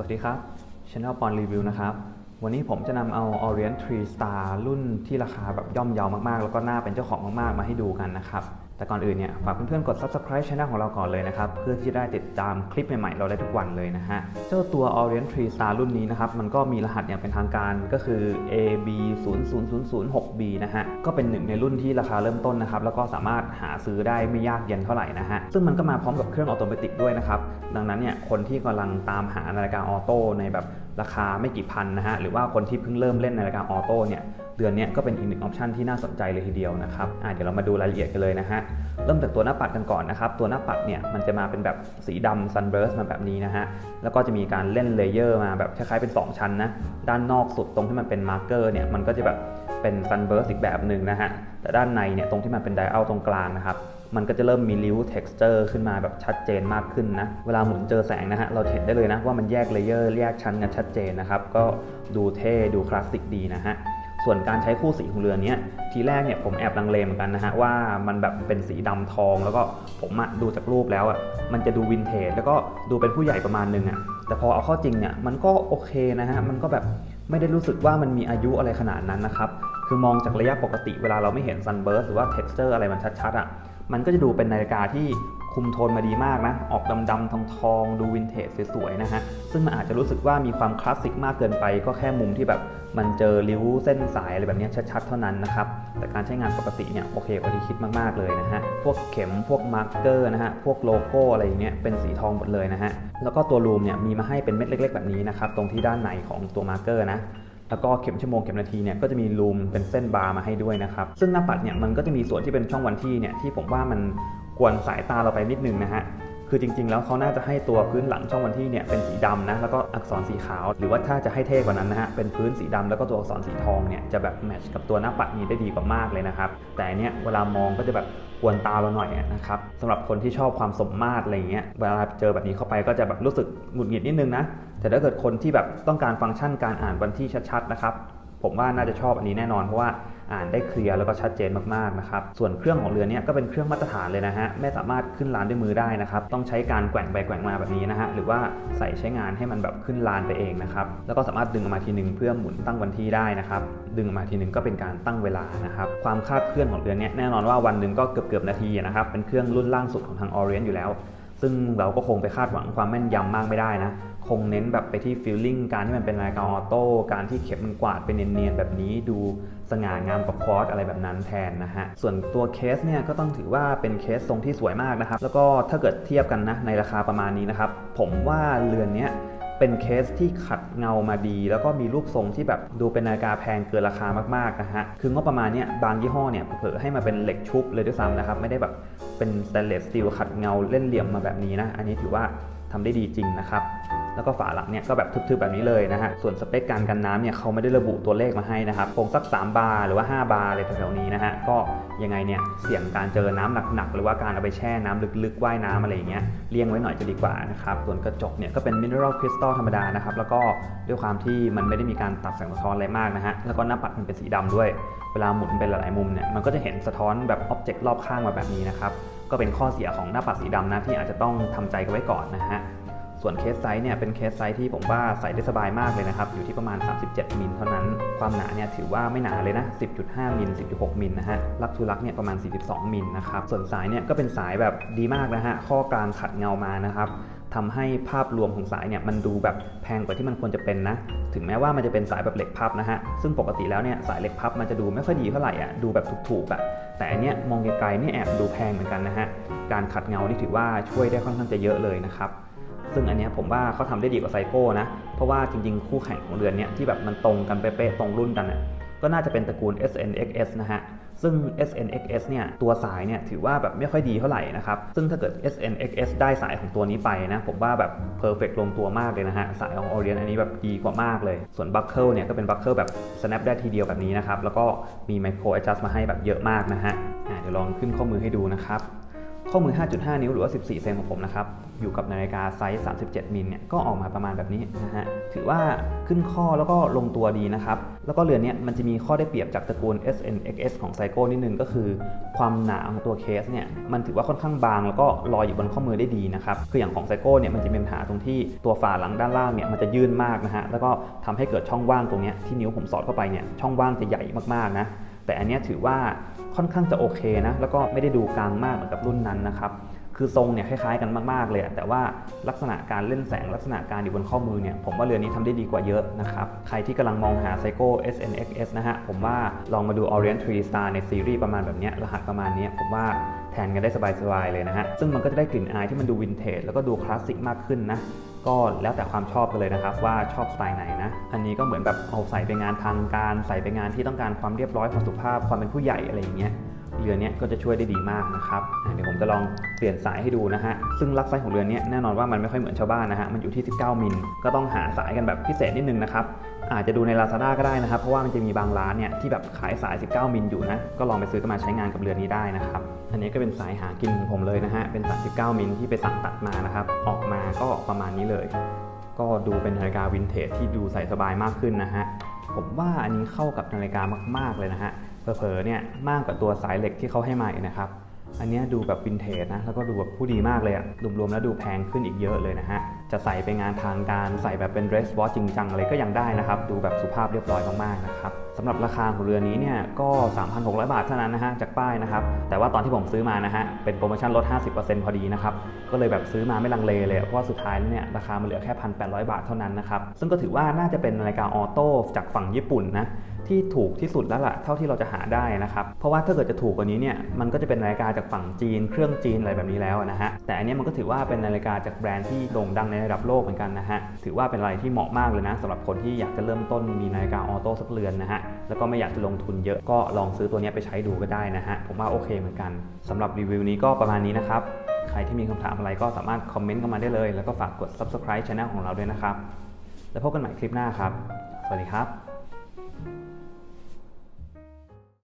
สวัสดีครับ Channel ปอนรีวิวนะครับ วันนี้ผมจะนำเอา Orient 3 Star รุ่นที่ราคาแบบย่อมเยาวมากๆ แล้วก็น่าเป็นเจ้าของมากๆ มาให้ดูกันนะครับ แต่ก่อนอื่นเนี่ยฝากเพื่อนๆกด Subscribe Channel ของเราก่อนเลยนะครับ เพื่อที่ได้ติดตามคลิปใหม่ๆ เราได้ทุกวันเลยนะฮะ เจ้าตัว Orient 3 Star รุ่นนี้นะครับ มันก็มีรหัสอย่างเป็นทางการก็คือ AB 0 0 0 0 6 B นะฮะ ก็เป็นหนึ่งในรุ่นที่ราคาเริ่มต้นนะครับ แล้วก็สามารถหาซื้อได้ไม่ยากเย็นเท่าไหร่นะฮะ ซึ่งมันก็มาพร้อมกับเครื่องออโตเมติกด้วยนะครับ ดังนั้นเนี่ยคนที่กำลังตามหานาฬิกาออโต้ในแบบ ราคาไม่กี่พันนะฮะหรือว่าคนที่เพิ่งเริ่มเล่นในราฬิกาออโต้เนี่ยเดือนนี้ก็เป็นอีกหนึ่งออปชันที่น่าสนใจเลยทีเดียวนะครับอะเดี๋ยวเรามาดูรายละเอียดกันเลยนะฮะเริ่มจากตัวหน้าปัดกันก่อนนะครับตัวหน้าปัดเนี่ยมันจะมาเป็นแบบสีดำ sunburst มาแบบนี้นะฮะแล้วก็จะมีการเล่นเลเยอร์มาแบบคล้ายๆเป็น 2 ชั้นนะด้านนอกสุดตรงที่มันเป็นมาร์กเกอร์เนี่ยมันก็จะแบบเป็น sunburst อีกแบบหนึ่งนะฮะแต่ด้านในเนี่ยตรงที่มันเป็นไดอัลตรงกลางนะครับ มันก็จะเริ่มมีริ้ว texture ขึ้นมาแบบชัดเจนมากขึ้นนะ เวลาหมุนเจอแสงนะฮะ เราเห็นได้เลยนะว่ามันแยกเลเยอร์แยกชั้นกันชัดเจนนะครับ ก็ดูเท่ดูคลาสสิกดีนะฮะส่วนการใช้คู่สีของเรือนนี้ทีแรกเนี่ยผมแอบลังเลเหมือนกันนะฮะว่ามันแบบเป็นสีดำทอง แล้วก็ผมอะดูจากรูปแล้วอะมันจะดูวินเทจแล้วก็ดูเป็นผู้ใหญ่ประมาณนึงอะแต่พอเอาเข้าจริงเนี่ยมันก็โอเคนะฮะมันก็แบบไม่ได้รู้สึกว่ามันมีอายุอะไรขนาดนั้นนะครับ คือมองจากระยะปกติเวลาเราไม่เห็น sunburst หรือว่า texture อะไรมันชัดๆอะ มันก็จะดูเป็นนาฬิกาที่คุมโทนมาดีมากนะ ออกดำๆทองทองๆดูวินเทจสวยๆนะฮะ ซึ่งมันอาจจะรู้สึกว่ามีความคลาสสิกมากเกินไป ก็แค่มุมที่แบบมันเจอริ้วเส้นสายอะไรแบบนี้ชัดๆ เท่านั้นนะครับ แต่การใช้งานปกติเนี่ยโอเคกว่าที่คิดมากๆเลยนะฮะ พวกเข็มพวกมาร์กเกอร์นะฮะ พวกโลโก้อะไรอย่างเงี้ยเป็นสีทองหมดเลยนะฮะ แล้วก็ตัวรูมเนี่ยมีมาให้เป็นเม็ดเล็ก ๆ แบบนี้นะครับตรงที่ด้านในของตัวมาร์กเกอร์นะ แล้วก็เข็มชั่วโมงเข็มนาทีเนี่ยก็จะมีลูมเป็นเส้นบาร์มาให้ด้วยนะครับ ซึ่งหน้าปัดเนี่ยมันก็จะมีส่วนที่เป็นช่องวันที่เนี่ยที่ผมว่ามันกวนสายตาเราไปนิดนึงนะฮะ คือจริง ๆ แล้วเขาน่าจะให้ตัวพื้นหลังช่องวันที่เนี่ยเป็นสีดำนะแล้วก็อักษรสีขาว หรือว่าถ้าจะให้เท่กว่านั้นนะฮะเป็นพื้นสีดำแล้วก็ตัวอักษรสีทองเนี่ยจะแบบแมทช์กับตัวหน้าปัดนี้ได้ดีกว่ามากเลยนะครับแต่อันเนี่ยเวลามองก็จะแบบกวนตาเราหน่อยนะครับสำหรับคนที่ชอบความสมมาตรอะไรเงี้ยเวลาเจอแบบนี้เข้าไปก็จะแบบรู้สึกหงุดหงิดนิดนึงนะแต่ถ้าเกิดคนที่แบบต้องการฟังก์ชันการอ่านวันที่ชัดๆนะครับผมว่าน่าจะชอบอันนี้แน่นอนเพราะว่า อ่านได้เคลียร์แล้วก็ชัดเจนมากๆนะครับส่วนเครื่องของเรือเนี้ก็เป็นเครื่องมาตรฐานเลยนะฮะไม่สามารถขึ้นลานด้วยมือได้นะครับต้องใช้การแกว่งไปแกว่งมาแบบนี้นะฮะหรือว่าใส่ใช้งานให้มันแบบขึ้นลานไปเองนะครับแล้วก็สามารถดึงออกมาทีหนึ่งเพื่อหมุนตั้งวันที่ได้นะครับดึงออกมาทีหนึ่งก็เป็นการตั้งเวลานะครับความคาดเคลื่อนของเรือเนี้แน่นอนว่าวันหนึ่งก็เกือบเกือบๆนาทีนะครับเป็นเครื่องรุ่นล่างสุดของทาง Orient อยู่แล้ว ซึ่งเราก็คงไปคาดหวังความแม่นยำมากไม่ได้นะ คงเน้นแบบไปที่ฟิลลิ่งการที่มันเป็นรายการออโต้ การที่เข็มมันกวาดเป็นเนียนๆแบบนี้ดูสง่างามกว่าควอตอะไรแบบนั้นแทนนะฮะ ส่วนตัวเคสเนี่ยก็ต้องถือว่าเป็นเคสทรงที่สวยมากนะครับ แล้วก็ถ้าเกิดเทียบกันนะในราคาประมาณนี้นะครับ ผมว่าเรือนเนี้ย เป็นเคสที่ขัดเงามาดี แล้วก็มีรูปทรงที่แบบดูเป็นนาฬิกาแพงเกินราคามากๆนะฮะ คืองบประมาณเนี้ยบางยี่ห้อเนี่ยเผลอให้มาเป็นเหล็กชุบเลยด้วยซ้ำนะครับ ไม่ได้แบบเป็นสแตนเลสสตีลขัดเงาเล่นเหลี่ยมมาแบบนี้นะ อันนี้ถือว่า ทำได้ดีจริงนะครับแล้วก็ฝาหลังเนี่ยก็แบบทึบๆแบบนี้เลยนะฮะ ส่วนสเปคการกันน้ำเนี่ยเขาไม่ได้ระบุตัวเลขมาให้นะครับคงสัก 3 บาร์หรือว่า 5 บาร์อะไรแถวๆนี้นะฮะ ก็ยังไงเนี่ยเสี่ยงการเจอน้ำหนักๆ หรือว่าการเอาไปแช่น้ำลึกๆ ว่ายน้ำอะไรอย่างเงี้ย เลี่ยงไว้หน่อยจะดีกว่านะครับ ส่วนกระจกเนี่ยก็เป็นมินเนอรัลคริสตัลธรรมดานะครับ แล้วก็ด้วยความที่มันไม่ได้มีการตัดแสงสะท้อนอะไรมากนะฮะ แล้วก็หน้าปัดมันเป็นสีดำด้วย เวลาหมุนเป็นหลายๆมุมเนี่ย มันก็จะเห็นสะท้อนแบบอ็อบเจกต์รอบข้างมาแบบนี้นะครับ ก็เป็นข้อเสียของหน้าปัดสีดำนะที่อาจจะต้องทำใจกันไว้ก่อนนะฮะส่วนเคสไซส์เนี่ยเป็นเคสไซส์ที่ผมว่าใส่ได้สบายมากเลยนะครับ อยู่ที่ประมาณ 37 มิลเท่านั้น ความหนาเนี่ยถือว่าไม่หนาเลยนะ 10.5 มิล 10.6 มิลนะฮะ ลักทูลักเนี่ยประมาณ 42 มิลนะครับ ส่วนสายเนี่ยก็เป็นสายแบบดีมากนะฮะ ข้อกลางขัดเงามานะครับ ทำให้ภาพรวมของสายเนี่ยมันดูแบบแพงกว่าที่มันควรจะเป็นนะ ถึงแม้ว่ามันจะเป็นสายแบบเหล็กพับนะฮะ ซึ่งปกติแล้วเนี่ยสายเหล็กพับมันจะดูไม่ค่อยดีเท่าไหร่อะ ดูแบบถูกๆอะ แต่อันเนี้ยมองไกลๆนี่แอบดูแพงเหมือนกันนะฮะ การขัดเงานี่ถือว่าช่วยได้ค่อนข้างจะเยอะเลยนะครับซึ่งอันเนี้ยผมว่าเขาทำได้ดีกว่าไซโก้นะ เพราะว่าจริงๆ คู่แข่งของเรือนเนี้ยที่แบบมันตรงกันเป๊ะๆตรงรุ่นกันน่ะก็น่าจะเป็นตระกูล SNXS นะฮะ ซึ่ง SNXS เนี่ยตัวสายเนี่ยถือว่าแบบไม่ค่อยดีเท่าไหร่นะครับ ซึ่งถ้าเกิด SNXS ได้สายของตัวนี้ไปนะผมว่าแบบเพอร์เฟกลงตัวมากเลยนะฮะ สายของ Orient อันนี้แบบดีกว่ามากเลย ส่วนบัคเกิลเนี่ยก็เป็นบัคเกิลแบบ snap ได้ทีเดียวแบบนี้นะครับ แล้วก็มี micro adjust มาให้แบบเยอะมากนะฮะเดี๋ยวลองขึ้นข้อมือให้ดูนะครับ ข้อมือ 5.5 นิ้วหรือว่า 14 เซนของผมนะครับ อยู่กับนาฬิกาไซส์ 37 มิลเนี่ย ก็ออกมาประมาณแบบนี้นะฮะ ถือว่าขึ้นข้อแล้วก็ลงตัวดีนะครับ แล้วก็เรือนเนี้ยมันจะมีข้อได้เปรียบจากตระกูล SNXS ของไซโก้นิดนึงก็คือ ความหนาของตัวเคสเนี่ย มันถือว่าค่อนข้างบางแล้วก็ลอยอยู่บนข้อมือได้ดีนะครับ คืออย่างของไซโก้เนี่ยมันจะมีปัญหาตรงที่ตัวฝาหลังด้านล่างเนี่ยมันจะยื่นมากนะฮะ แล้วก็ทำให้เกิดช่องว่างตรงเนี้ยที่นิ้วผมสอดเข้าไปเนี่ย ช่องว่างจะใหญ่มากๆนะ แต่อันนี้ถือว่าค่อนข้างจะโอเคนะ แล้วก็ไม่ได้ดูกลางมากเหมือนกับรุ่นนั้นนะครับ คือทรงเนี่ยคล้ายๆกันมากๆเลย แต่ว่าลักษณะการเล่นแสงลักษณะการอยู่บนข้อมือเนี่ย ผมว่าเรือนนี้ทำได้ดีกว่าเยอะนะครับ ใครที่กำลังมองหา Seiko SNXS นะฮะ ผมว่าลองมาดู Orient 3 Star ในซีรีส์ประมาณแบบเนี้ยรหัสประมาณนี้ผมว่าแทนกันได้สบายๆเลยนะฮะ ซึ่งมันก็จะได้กลิ่นอายที่มันดูวินเทจแล้วก็ดูคลาสสิกมากขึ้นนะ ก็แล้วแต่ความชอบกันเลยนะครับ ว่าชอบสไตล์ไหนนะ อันนี้ก็เหมือนแบบเอาใส่ไปงานทางการ ใส่ไปงานที่ต้องการความเรียบร้อยความสุภาพความเป็นผู้ใหญ่อะไรอย่างเงี้ย เรือนนี้ก็จะช่วยได้ดีมากนะครับเดี๋ยวผมจะลองเปลี่ยนสายให้ดูนะฮะซึ่งลักไซส์ของเรือนนี้แน่นอนว่ามันไม่ค่อยเหมือนชาวบ้านนะฮะมันอยู่ที่ 19 มิลก็ต้องหาสายกันแบบพิเศษนิดนึงนะครับอาจจะดูใน Lazada ก็ได้นะครับ เพราะว่ามันจะมีบางร้านเนี่ยที่แบบขายสาย 19 มิลอยู่นะ ก็ลองไปซื้อกันมาใช้งานกับเรือนนี้ได้นะครับ อันนี้ก็เป็นสายหากินของผมเลยนะฮะ เป็นสาย 19 มิลที่ไปสั่งตัดมานะครับ ออกมาก็ประมาณนี้เลย ก็ดูเป็นนาฬิกาวินเทจที่ดูใส่สบายมากขึ้นนะฮะ ผมว่าอันนี้เข้ากับนาฬิกามาก ๆเลยนะฮะ เผลอๆเนี่ยมากกว่าตัวสายเหล็กที่เขาให้มาอีกนะครับ อันนี้ดูแบบวินเทจนะแล้วก็ดูแบบผู้ดีมากเลยอะรวมๆแล้วดูแพงขึ้นอีกเยอะเลยนะฮะ จะใส่ไปงานทางการใส่แบบเป็น dress watch จริงจังอะไรก็ยังได้นะครับ ดูแบบสุภาพเรียบร้อยมากๆนะครับสำหรับราคาของเรือนี้เนี่ยก็ 3,600 บาทเท่านั้นนะฮะจากป้ายนะครับ แต่ว่าตอนที่ผมซื้อมานะฮะเป็นโปรโมชั่นลด 50%พอดีนะครับ ก็เลยแบบซื้อมาไม่ลังเลเลย เพราะว่าสุดท้ายแล้วเนี่ยราคามันเหลือแค่ 1,800 บาทเท่านั้นนะครับ ซึ่งก็ถือว่าน่าจะเป็นนาฬิกาออโต้จากฝั่งญี่ปุ่นนะที่ถูกที่สุดแล้วล่ะเท่าที่เราจะหาได้นะครับ เพราะว่าถ้าเกิดจะถูกกว่านี้เนี่ยมันก็จะเป็นนาฬิกาจากฝั่งจีน เครื่องจีนอะไรแบบนี้แล้วนะฮะแต่อันนี้มันก็ถือว่าเป็นนาฬิกาจากแบรนด์ที่โด่งดังในระดับโลกเหมือนกันนะฮะ ถือว่าเป็นอะไรที่เหมาะมากเลยนะสำหรับคนที่อยากจะเริ่มต้นมีนาฬิกาออโต้สักเรือนนะฮะ แล้วก็ไม่อยากจะลงทุนเยอะก็ลองซื้อตัวนี้ไปใช้ดูก็ได้นะฮะ ผมว่าโอเคเหมือนกันสำหรับรีวิวนี้ก็ประมาณนี้นะครับ ใครที่มีคำถามอะไรก็สามารถคอมเมนต์เข้ามาได้เลย แล้วก็ฝากกด subscribe channel ของเราด้วยนะครับ แล้วพบกันใหม่คลิปหน้าครับ สวัสดีครับ